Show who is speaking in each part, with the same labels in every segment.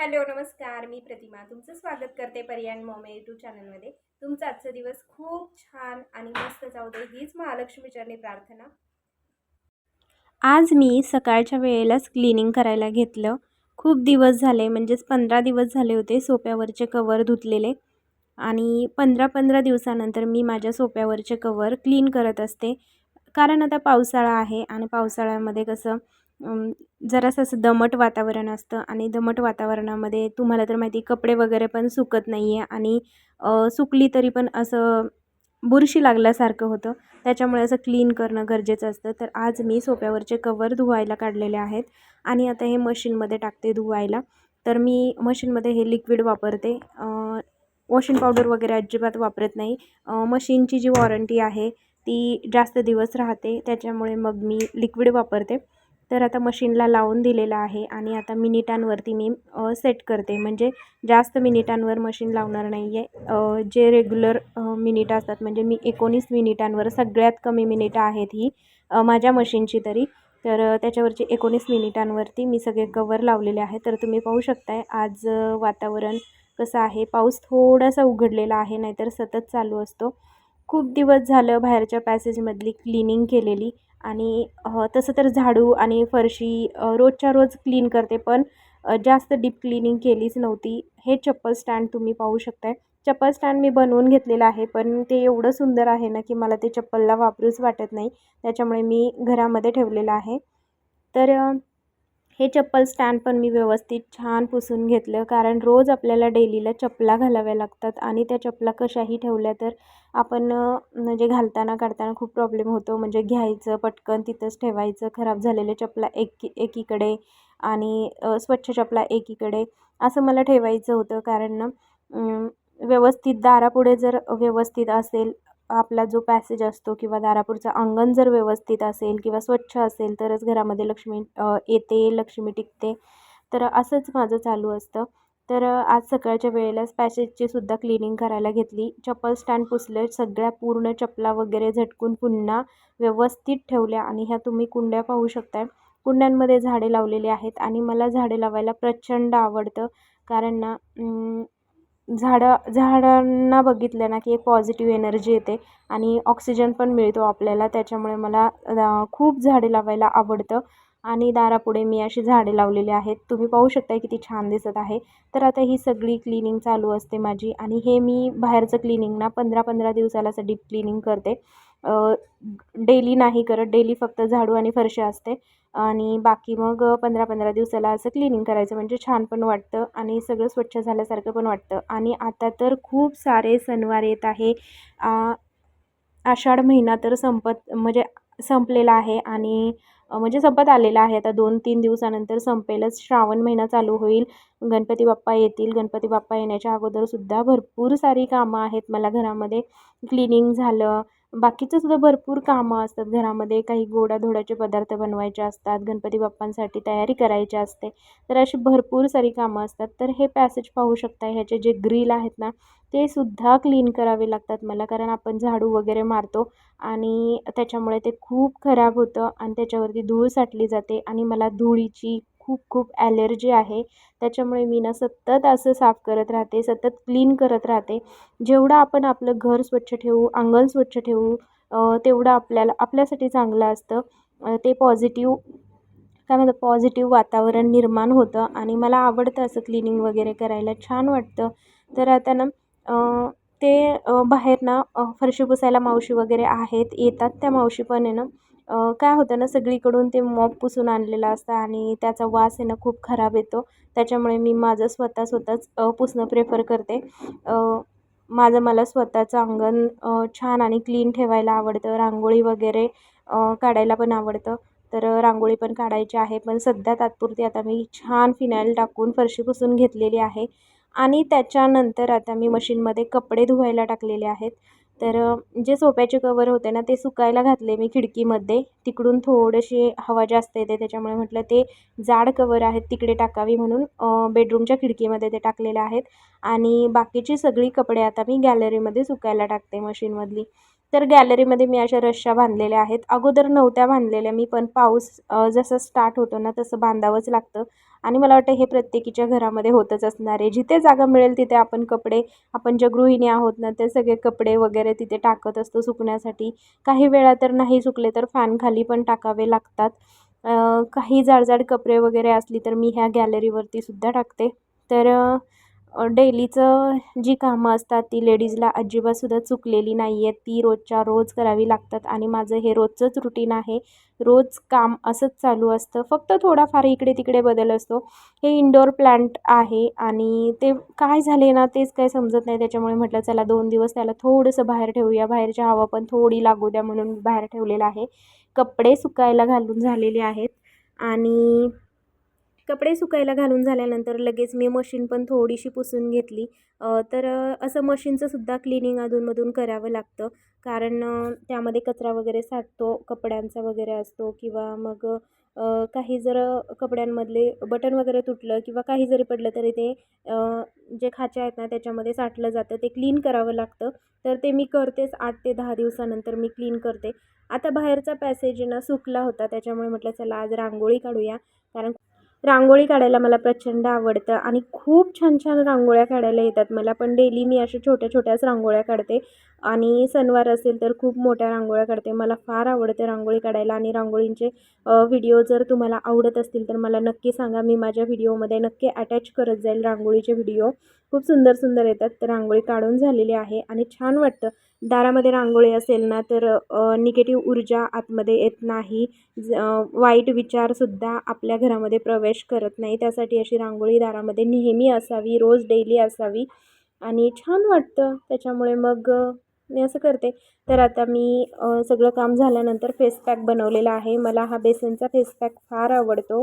Speaker 1: Hello नमस्कार. मी प्रतिमा. तुमचं स्वागत करते पर्यान मॉमे यूट्यूब चॅनलमध्ये. तुमचा आजचा दिवस खूप छान आणि मस्त जाऊ दे हीच महालक्ष्मी चरणी प्रार्थना. आज मी सकाळच्या वेळेलाच क्लिनिंग करायला घेतलं. खूप दिवस झाले म्हणजेच पंधरा दिवस झाले होते सोप्यावरचे कवर धुतलेले. आणि पंधरा पंधरा दिवसानंतर मी माझ्या सोप्यावरचे कवर क्लीन करत असते. कारण आता पावसाळा आहे आणि पावसाळ्यामध्ये कसं जरासं असं दमट वातावरण असतं आणि दमट वातावरणामध्ये तुम्हाला तर माहिती कपडे वगैरे पण सुकत नाही आहे आणि सुकली तरी पण असं बुरशी लागल्यासारखं होतं. त्याच्यामुळे असं क्लीन करणं गरजेचं असतं. तर आज मी सोप्यावरचे कवर धुवायला काढलेले आहेत आणि आता हे मशीनमध्ये टाकते धुवायला. तर मी मशीनमध्ये हे लिक्विड वापरते. वॉशिंग पावडर वगैरे अजिबात वापरत नाही. मशीनची जी वॉरंटी आहे ती जास्त दिवस राहते. त्याच्यामुळे मग मी लिक्विड वापरते. तर आता मशीनला लावून दिलेलं आहे आणि आता मिनिटांवरती मी सेट करते. म्हणजे जास्त मिनिटांवर मशीन लावणार नाही आहे जे रेग्युलर मिनिट असतात म्हणजे मी एकोणीस मिनिटांवर सगळ्यात कमी मिनिटं आहेत ही माझ्या मशीनची तरी. तर त्याच्यावरची एकोणीस मिनिटांवरती मी सगळे कवर लावलेले आहे तर तुम्ही पाहू शकताय आज वातावरण कसं आहे? पाऊस थोडासा उघडलेला आहे नाहीतर सतत चालू असतो. खूप दिवस झालं बाहेरच्या पॅसेजमधली क्लिनिंग केलेली. आणि तसं तर झाडू आणि फरशी रोजच्या रोज क्लीन करते पण जास्त डीप क्लिनिंग केलीच नव्हती. हे चप्पल स्टँड तुम्ही पाहू शकताय. चप्पल स्टँड मी बनवून घेतलेलं आहे पण ते एवढं सुंदर आहे ना की मला ते चप्पलला वापरूच वाटत नाही. त्याच्यामुळे मी घरामध्ये ठेवलेलं आहे. तर हे चप्पल स्टँड पण मी व्यवस्थित छान पुसून घेतलं कारण रोज आपल्याला डेलीला चपला घालाव्या लागतात आणि त्या चपला कशाही ठेवल्या तर आपण म्हणजे घालताना काढताना खूप प्रॉब्लेम होतो. म्हणजे घ्यायचं पटकन तिथंच ठेवायचं खराब झालेले चपला एक एकीकडे आणि स्वच्छ चपला एकीकडे असं मला ठेवायचं होतं. कारण व्यवस्थित दारापुढे जर व्यवस्थित असेल आपला जो पॅसेज असतो किंवा दारापूरचं अंगण जर व्यवस्थित असेल किंवा स्वच्छ असेल तरच घरामध्ये लक्ष्मी येते लक्ष्मी टिकते. तर असंच माझं चालू असतं. तर आज सकाळच्या वेळेलाच पॅसेजची सुद्धा क्लिनिंग करायला घेतली. चप्पल स्टँड पुसले सगळ्या पूर्ण चपला वगैरे झटकून पुन्हा व्यवस्थित ठेवल्या आणि ह्या तुम्ही कुंड्या पाहू शकताय. कुंड्यांमध्ये झाडे लावलेली आहेत आणि मला झाडे लावायला प्रचंड आवडतं. कारण ना झाडं झाडांना बघितलं ना की एक पॉझिटिव्ह एनर्जी येते आणि ऑक्सिजन पण मिळतो आपल्याला. त्याच्यामुळे मला खूप झाडे लावायला आवडतं आणि दारापुढे मी अशी झाडे लावलेली आहेत. तुम्ही पाहू शकता किती छान दिसत आहे. तर आता ही सगळी क्लिनिंग चालू असते माझी आणि हे मी बाहेरचं क्लिनिंग ना पंधरा पंधरा दिवसाला असं डीप क्लिनिंग करते. डेली नाही करत डेली फक्त झाडू आणि फरशा असते. आणि बाकी मग पंधरा पंधरा दिवसाला असं क्लिनिंग करायचं म्हणजे छान पण वाटतं आणि सगळं स्वच्छ झाल्यासारखं पण वाटतं. आणि आता तर खूप सारे सणवार येत आहे. आषाढ महिना तर संपत म्हणजे संपलेला आहे आणि म्हणजे संपत आलेला आहे. आता दोन तीन दिवसानंतर संपेलच. श्रावण महिना चालू होईल. गणपती बाप्पा येतील. गणपती बाप्पा येण्याच्या अगोदरसुद्धा भरपूर सारी कामं आहेत मला घरामध्ये. क्लिनिंग झालं. बाकीचं सुद्धा भरपूर कामं असतात. घरामध्ये काही गोडाधोडाचे पदार्थ बनवायचे असतात. गणपती बाप्पांसाठी तयारी करायची असते. तर अशी भरपूर सारी कामं असतात. तर हे पॅसेज पाहू शकता ह्याचे जे ग्रिल आहेत ना ते सुद्धा क्लीन करावे लागतात मला. कारण आपण झाडू वगैरे मारतो आणि त्याच्यामुळे ते खूप खराब होतं आणि त्याच्यावरती धूळ साठली जाते आणि मला धुळीची खूप खूप ॲलर्जी आहे. त्याच्यामुळे मी ना सतत असं साफ करत राहते सतत क्लीन करत राहते. जेवढं आपण आपलं घर स्वच्छ ठेवू अंगण स्वच्छ ठेवू तेवढं आपल्याला आपल्यासाठी चांगलं असतं. ते पॉझिटिव्ह काय म्हणतात पॉझिटिव्ह वातावरण निर्माण होतं आणि मला आवडतं असं क्लिनिंग वगैरे करायला. छान वाटतं. तर आता ना ते बाहेर ना फरशी पुसायला मावशी वगैरे आहेत येतात त्या मावशी पण आहे ना. काय होतं ना सगळीकडून ते मॉप पुसून आणलेलं असतं आणि त्याचा वास आहे ना खूप खराब येतो. त्याच्यामुळे मी माझं स्वतः स्वतःच पुसणं प्रेफर करते. माझं मला स्वतःचं अंगण छान आणि क्लीन ठेवायला आवडतं. रांगोळी वगैरे काढायला पण आवडतं. तर रांगोळी पण काढायची आहे. पण सध्या तात्पुरती आता मी छान फिनाईल टाकून फरशी पुसून घेतलेली आहे. आणि त्याच्यानंतर आता मी मशीनमध्ये कपडे धुवायला टाकलेले आहेत. तर जे सोप्याचे कवर होते ना ते सुकायला घातले मी खिडकीमध्ये. तिकडून थोडीशी हवा जास्त येते त्याच्यामुळे म्हटलं ते जाड कवर आहेत तिकडे टाकावी म्हणून बेडरूमच्या खिडकीमध्ये ते टाकलेले आहेत. आणि बाकीची सगळी कपडे आता मी गॅलरीमध्ये सुकायला टाकते मशीनमधली तर गॅलरीमध्ये मी अशा रश्श्या बांधलेल्या आहेत. अगोदर नव्हत्या बांधलेल्या मी पण पाऊस जसं स्टार्ट होतो ना तसं बांधावंच लागतं. आणि मला वाटतं हे प्रत्येकीच्या घरामध्ये होतच असणार आहे. जिथे जागा मिळेल तिथे आपण कपडे आपण ज्या गृहिणी आहोत ना ते सगळे कपडे वगैरे तिथे टाकत असतो सुकण्यासाठी. काही वेळा तर नाही सुकले तर फॅन खाली पण टाकावे लागतात. काही जाडजाड कपडे वगैरे असली तर मी ह्या गॅलरीवरती सुद्धा टाकते. तर डेलीचं जी कामं असतात ती लेडीजला अजिबातसुद्धा चुकलेली नाही आहेत ती रोजच्या रोज करावी लागतात आणि माझं हे रोजचंच रुटीन आहे. रोज काम असंच चालू असतं. फक्त थोडाफार इकडे तिकडे बदल असतो. हे इंडोर प्लांट आहे आणि ते काय झाले ना तेच काय समजत नाही. त्याच्यामुळे म्हटलं चला दोन दिवस त्याला थोडंसं बाहेर ठेवूया. बाहेरची हवा पण थोडी लागू द्या म्हणून बाहेर ठेवलेलं आहे. कपडे सुकायला घालून झालेले आहेत आणि कपडे सुकायला घालून झाल्यानंतर लगेच मी मशीन पण थोडीशी पुसून घेतली. तर असं मशीनचंसुद्धा क्लिनिंग अधूनमधून करावं लागतं. कारण त्यामध्ये कचरा वगैरे साठतो कपड्यांचा वगैरे असतो किंवा मग काही जर कपड्यांमधले बटन वगैरे तुटलं किंवा काही जरी पडलं तरी ते जे खाचे आहेत ना त्याच्यामध्ये साठलं जातं ते क्लीन करावं लागतं. तर ते मी करतेच आठ ते दहा दिवसानंतर मी क्लीन करते. आता बाहेरचा पॅसेज ना सुकला होता. त्याच्यामुळे म्हटलं चला आज रांगोळी काढूया. कारण रांगोळी काढायला मला प्रचंड आवडतं आणि खूप छान छान रांगोळ्या काढायला येतात मला. पण डेली मी अशा छोट्या छोट्याच रांगोळ्या काढते आणि सणवार असेल तर खूप मोठ्या रांगोळ्या काढते. मला फार आवडते रांगोळी काढायला आणि रांगोळींचे व्हिडिओ जर तुम्हाला आवडत असतील तर मला नक्की सांगा. मी माझ्या व्हिडिओमध्ये नक्की अटॅच करत जाईल रांगोळीचे व्हिडिओ खूप सुंदर सुंदर येतात. तर रांगोळी काढून झालेली आहे आणि छान वाटतं. दारामध्ये रांगोळी असेल ना तर निगेटिव्ह ऊर्जा आतमध्ये येत नाही. ज वाईट विचारसुद्धा आपल्या घरामध्ये प्रवेश करत नाही. त्यासाठी अशी रांगोळी दारामध्ये नेहमी असावी रोज डेली असावी. आणि छान वाटतं. त्याच्यामुळे मग मी असं करते. तर आता मी सगळं काम झाल्यानंतर फेस पॅक बनवलेला आहे. मला हा बेसनचा फेस पॅक फार आवडतो.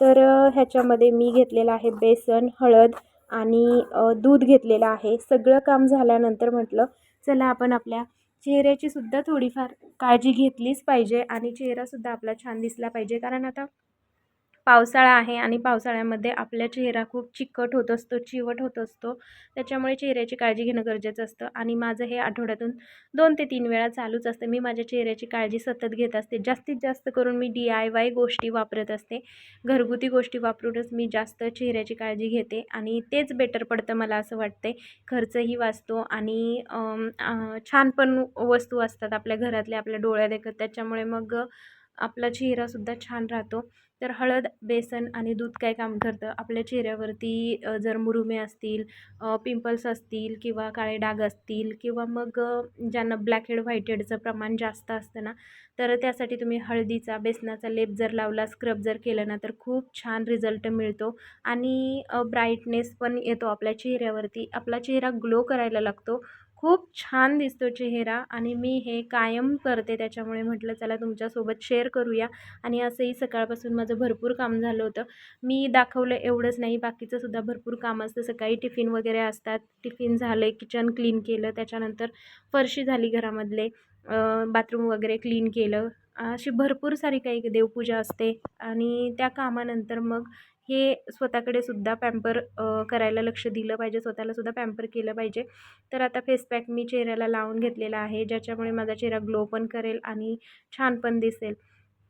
Speaker 1: तर ह्याच्यामध्ये मी घेतलेला आहे बेसन हळद आणि दूध घेतलेलं आहे. सगळं काम झाल्यानंतर म्हटलं चला आपण आपल्या चेहऱ्याची सुद्धा थोडीफार काळजी घेतलीच पाहिजे आणि चेहरासुद्धा आपला छान दिसला पाहिजे. कारण आता पावसाळा आहे आणि पावसाळ्यामध्ये आपला चेहरा खूप चिकट होत असतो चिवट होत असतो. त्याच्यामुळे चेहऱ्याची काळजी घेणं गरजेचं असतं आणि माझं हे आठवड्यातून दोन ते तीन वेळा चालूच असतं. मी माझ्या चेहऱ्याची काळजी सतत घेत असते. जास्तीत जास्त करून मी डी आय वाय गोष्टी वापरत असते. घरगुती गोष्टी वापरूनच मी जास्त चेहऱ्याची काळजी घेते आणि तेच बेटर पडतं मला असं वाटते खर्चही वाचतो आणि छान पण वस्तू असतात आपल्या घरातल्या आपल्या डोळ्या देखत त्याच्यामुळे मग आपला चेहरासुद्धा छान राहतो. तर हळद बेसन आणि दूध काय काम करतं? आपल्या चेहऱ्यावरती जर मुरुमे असतील पिंपल्स असतील किंवा काळे डाग असतील किंवा मग ज्यांना ब्लॅक हेड व्हाईट हेडचं प्रमाण जास्त असतं ना तर त्यासाठी तुम्ही हळदीचा बेसनाचा लेप जर लावला स्क्रब जर केलं ना तर खूप छान रिझल्ट मिळतो आणि ब्राईटनेस पण येतो आपल्या चेहऱ्यावरती. आपला चेहरा ग्लो करायला लागतो. खूप छान दिसतो चेहरा आणि मी हे कायम करते त्याच्यामुळे म्हटलं चला तुमच्यासोबत शेअर करूया. आणि असंही सकाळपासून माझं भरपूर काम झालं होतं. मी दाखवलं एवढंच नाही बाकीचं सुद्धा भरपूर काम असतं. सकाळी टिफिन वगैरे असतात. टिफिन झाले किचन क्लीन केलं त्याच्यानंतर फरशी झाली घरामधले बाथरूम वगैरे क्लीन केलं. अशी भरपूर सारी काही देवपूजा असते. आणि त्या कामानंतर मग हे स्वतःकडे सुद्धा पॅम्पर करायला लक्ष दिलं पाहिजे स्वतःला सुद्धा पॅम्पर केलं पाहिजे. तर आता फेस पॅक मी चेहऱ्याला लावून घेतलेला आहे ज्याच्यामुळे माझा चेहरा ग्लो पण करेल आणि छान पण दिसेल.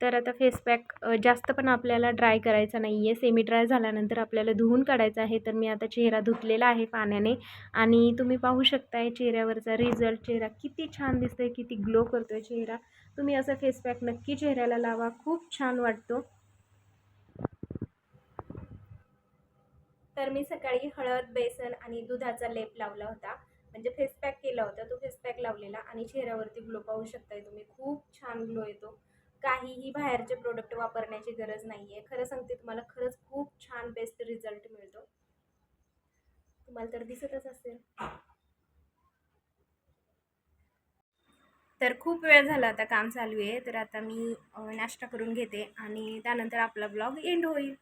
Speaker 1: तर आता फेस पॅक जास्त पण आपल्याला ड्राय करायचा नाही आहे सेमी ड्राय झाल्यानंतर आपल्याला धुवून काढायचा आहे तर मी आता चेहरा धुतलेला आहे पाण्याने. आणि तुम्ही पाहू शकताय चेहऱ्यावरचा रिझल्ट चेहरा किती छान दिसतोय किती ग्लो करतोय चेहरा. तुम्ही असा फेस पॅक नक्की चेहऱ्याला लावा. खूप छान वाटतो. तर मी सकाळी हळद बेसन आणि दुधाचा लेप लावला होता. म्हणजे फेस पॅक केला होता. तो फेस पॅक लावलेला आणि चेहऱ्यावरती ग्लो पाहू शकताय तुम्ही. खूप छान ग्लो येतो. काहीही बाहेरचे प्रोडक्ट वापरण्याची गरज नाही आहे खरं सांगते तुम्हाला खरंच खूप छान बेस्ट रिझल्ट मिळतो. तुम्हाला तर दिसतच असेल. तर खूप वेळ झाला आता काम चालू आहे. तर आता मी नाश्ता करून घेते आणि त्यानंतर आपला ब्लॉग एंड होईल.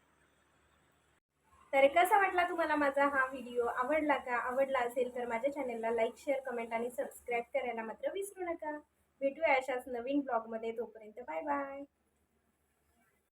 Speaker 1: तर कसा वाटला तुम्हाला माझा हा व्हिडिओ आवडला का? आवडला असेल तर माझ्या चॅनलला लाईक शेअर कमेंट आणि सबस्क्राईब करायला मात्र विसरू नका. भेटूया अशाच नवीन ब्लॉगमध्ये तोपर्यंत बाय बाय